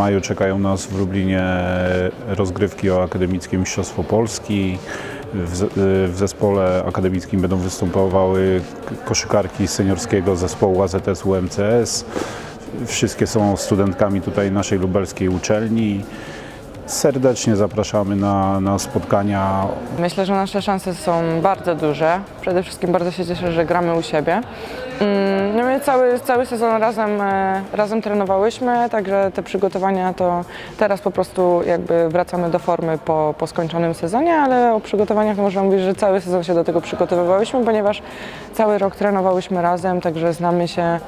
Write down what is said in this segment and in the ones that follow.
maju czekają nas w Lublinie rozgrywki o Akademickie Mistrzostwo Polski. W, zespole akademickim będą występowały koszykarki seniorskiego zespołu AZS UMCS. Wszystkie są studentkami tutaj naszej lubelskiej uczelni. Serdecznie zapraszamy na, na spotkania Myślę, że nasze szanse są bardzo duże. Przede wszystkim bardzo się cieszę, że gramy u siebie. Mm, No my cały, cały sezon razem, e, razem trenowałyśmy, także te przygotowania to teraz po prostu jakby wracamy do formy po, po skończonym sezonie, ale o przygotowaniach to można mówić, że cały sezon się do tego przygotowywałyśmy, ponieważ cały rok trenowałyśmy razem, także znamy się,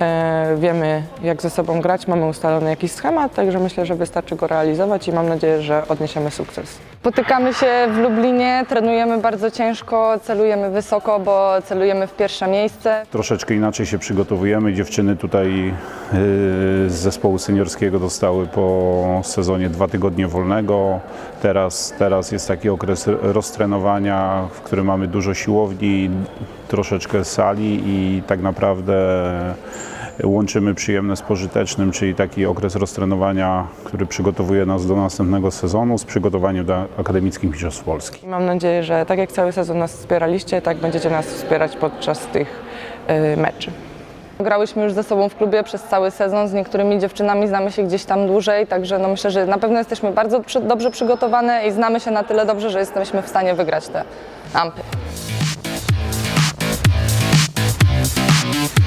e, wiemy jak ze sobą grać, mamy ustalony jakiś schemat, także myślę, że wystarczy go realizować i mam nadzieję, że odniesiemy sukces. Spotykamy się w Lublinie, trenujemy bardzo ciężko, celujemy wysoko, bo celujemy w pierwsze miejsce. Troszeczkę inaczej się przygotowujemy. Dziewczyny tutaj yy, z zespołu seniorskiego dostały po sezonie dwa tygodnie wolnego. Teraz, teraz jest taki okres roztrenowania, w którym mamy dużo siłowni, troszeczkę sali i tak naprawdę łączymy przyjemne z pożytecznym, czyli taki okres roztrenowania, który przygotowuje nas do następnego sezonu z przygotowaniem do akademickich mistrzostw Polski. Mam nadzieję, że tak jak cały sezon nas wspieraliście, tak będziecie nas wspierać podczas tych y, meczy. Grałyśmy już ze sobą w klubie przez cały sezon, z niektórymi dziewczynami znamy się gdzieś tam dłużej, także no myślę, że na pewno jesteśmy bardzo dobrze przygotowane i znamy się na tyle dobrze, że jesteśmy w stanie wygrać te ampy. Thank you.